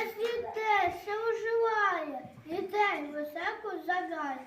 цвіте, все оживає, дітей високо загає.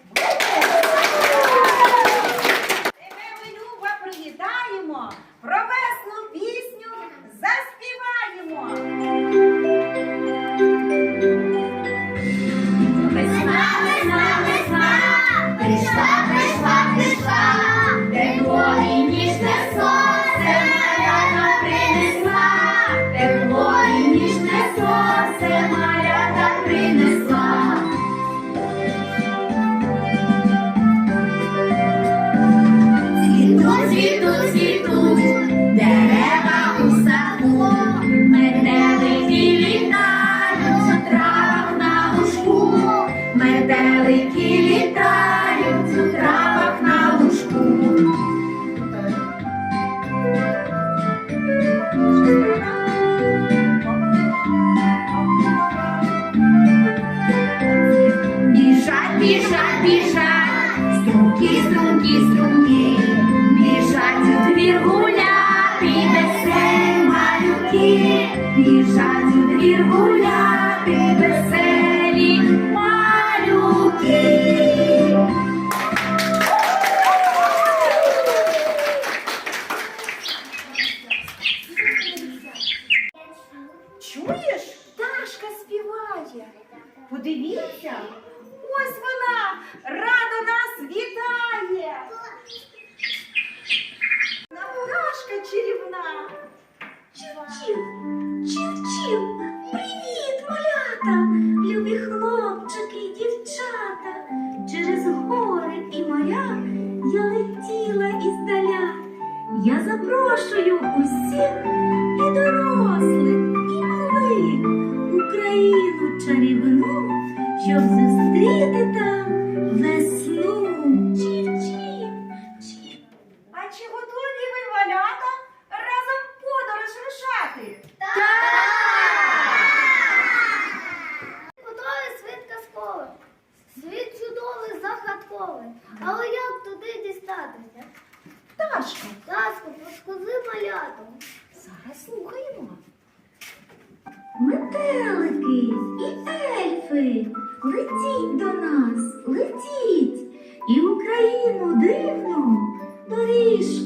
You'll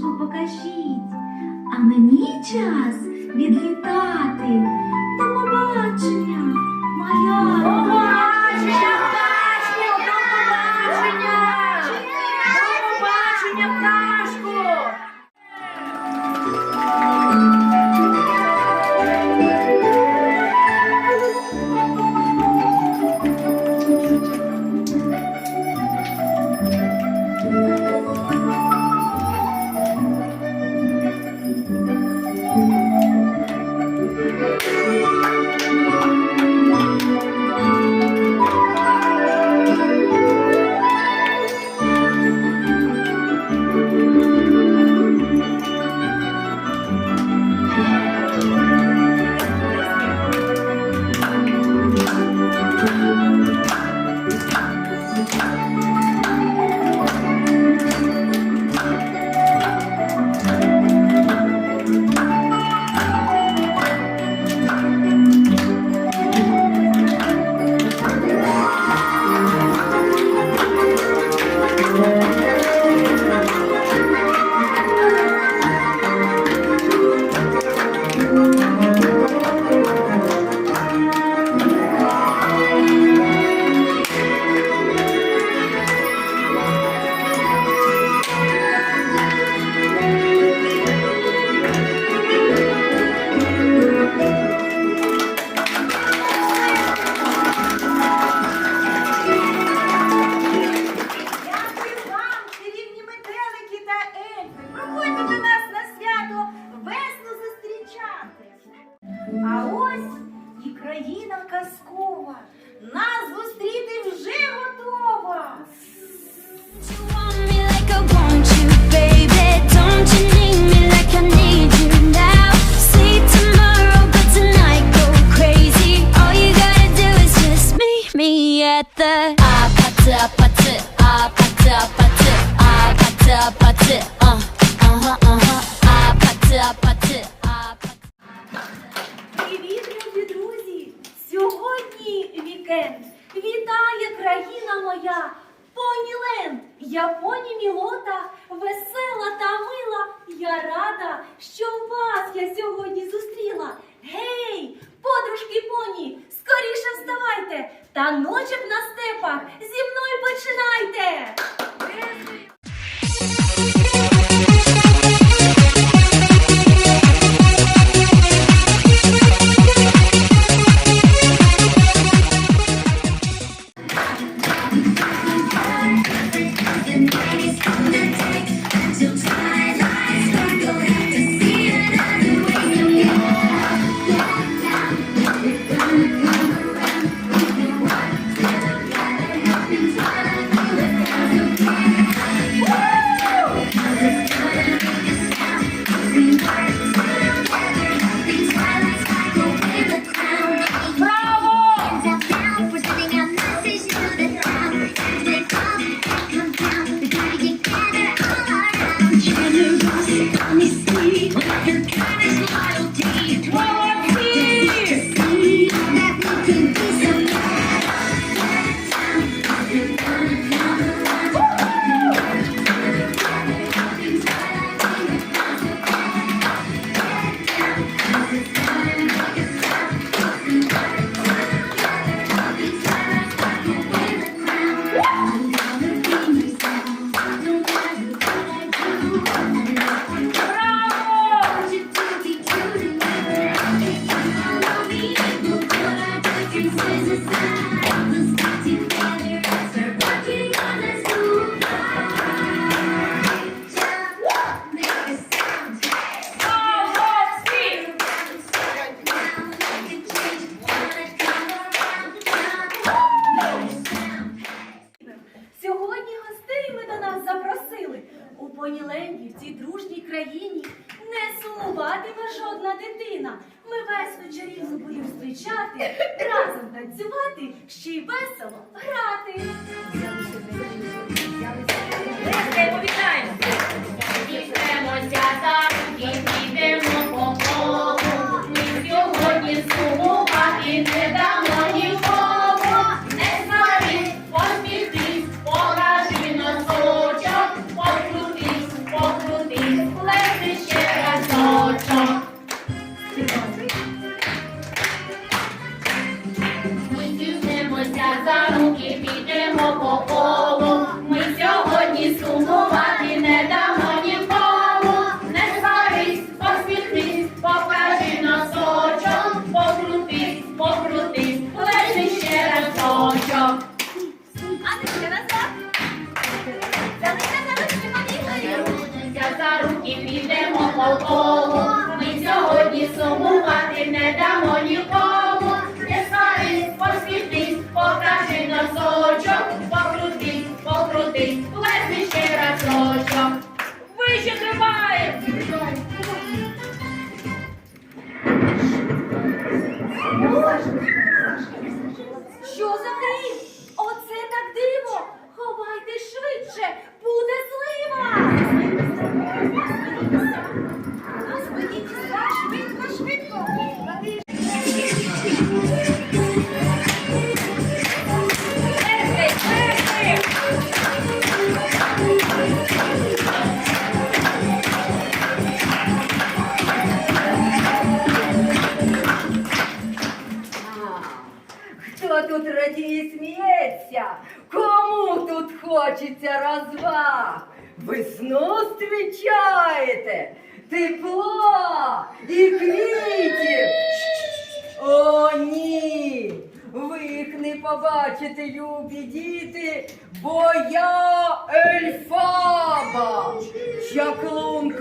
доріжку покажіть, а мені час відлітати. До побачення, моя. За руки, підемо по колу. Ми сьогодні сумувати не дамо нікому. Не сварись, посміхнись, покажи носочок. Покрутись, покрутись, плесни ще разочок. Вище тримаємо! Що за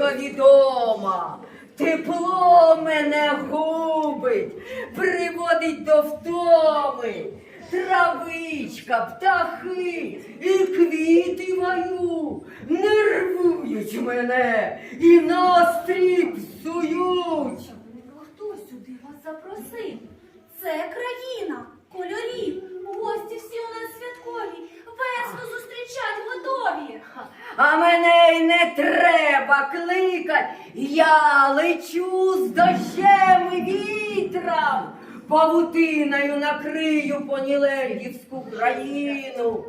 чаклунка відома. Тепло мене губить, приводить до втоми. Травичка, птахи і квіти мою нервують мене і настрій псують. Хто сюди вас запросив? Це країна кольорів. Гості всі у нас святкові. Весну зустрічать готові. А мене й не треба кликать. Я лечу з дощем і вітром. Павутиною накрию понілегівську країну.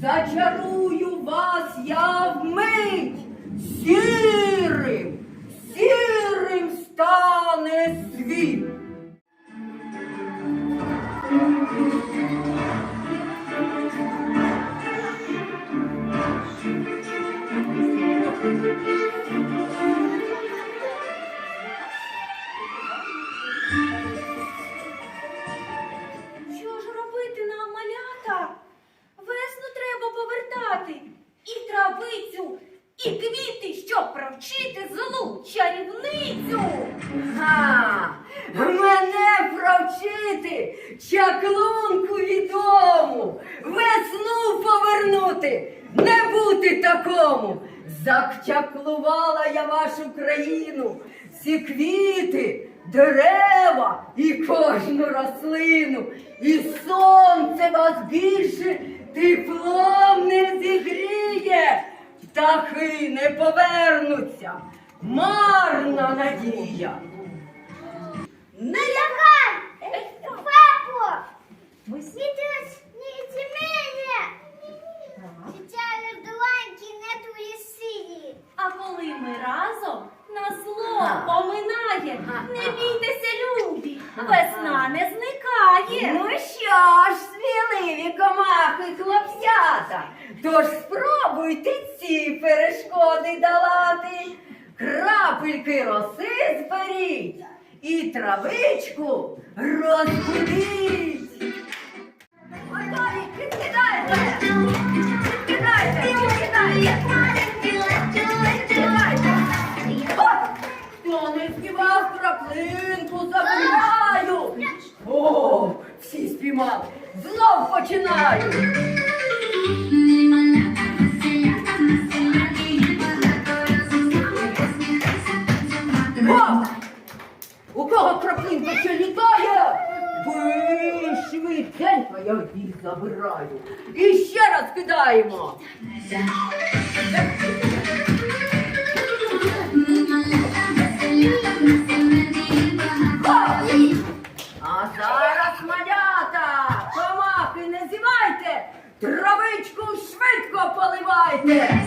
Зачарую вас я вмить. Сірим, сірим стане світ. Чарівницю. Га, мене провчити чаклунку відому, весну повернути, не бути такому. Закчаклувала я вашу країну, всі квіти, дерева і кожну рослину, і сонце вас більше теплом не зігріє, птахи не повернуться. Марна надія. Не Лягай! Папо! Не трось, не иди меня! Сейчас вдуванки нету и сири. А коли ми разом, на зло поминає. Не бійтеся, всі! Знов починаю! О! У кого краплинка ще літає? Швиденько я їх забираю. І ще раз кидаємо. Травичку швидко поливайте.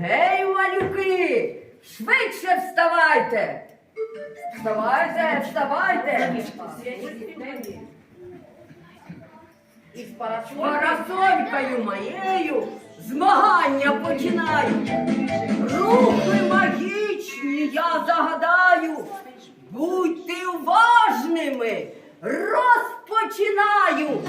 Гей, малюки! Швидше вставайте! Вставайте, вставайте! І з парасолькою моєю змагання починають. Рухи магічні я загадаю. Будьте уважними! Розпочинаю!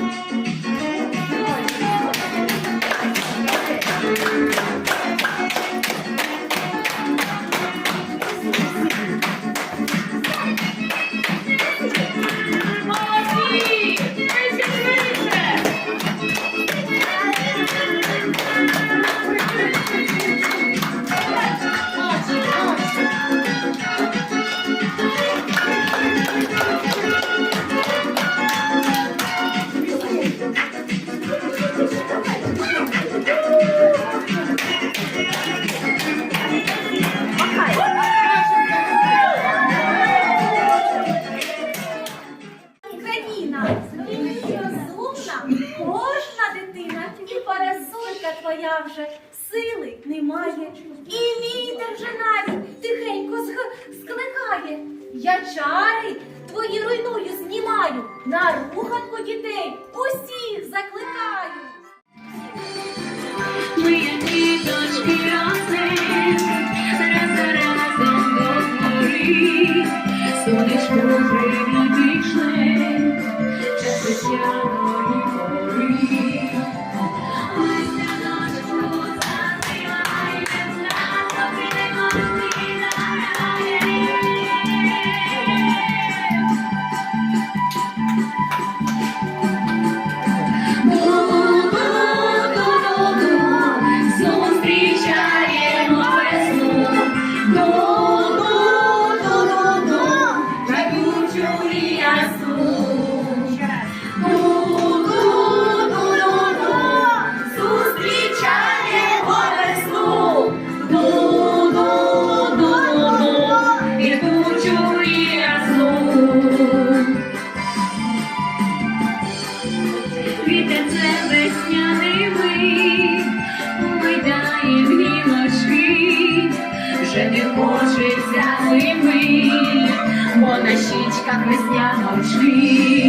Твоя вже сили немає. І вітер вже навіть тихенько скликає. Я чари твої руйную, знімаю, на руханку дітей усіх закликаю. Ми діточки ростем, раз разом до гори, сонечко привіт шле, час весняної весняночки, весняночку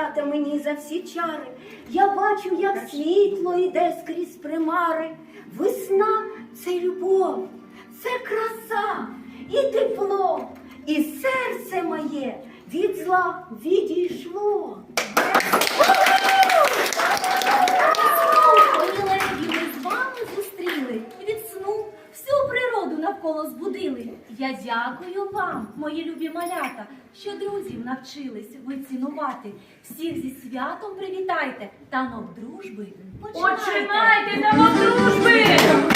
дівчата мені за всі чари. Я бачу, як світло йде скрізь примари. Весна це любов, це краса і тепло, і серце моє від зла відійшло. навколо збудили. Я дякую вам, мої любі малята, що друзів навчились вицінувати. Всіх зі святом привітайте, танок дружби. Починайте, Починайте танок дружби!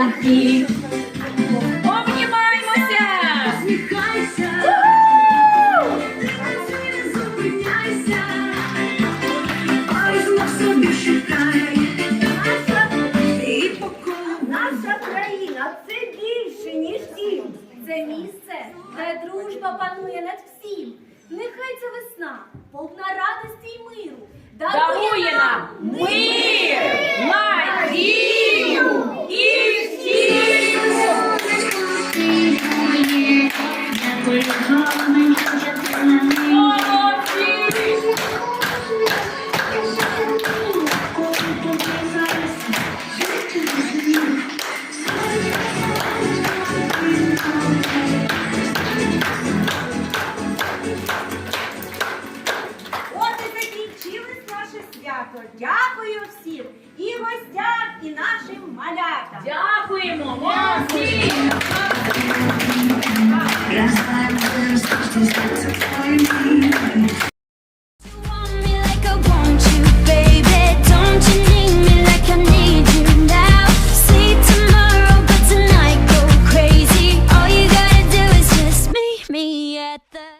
Latino.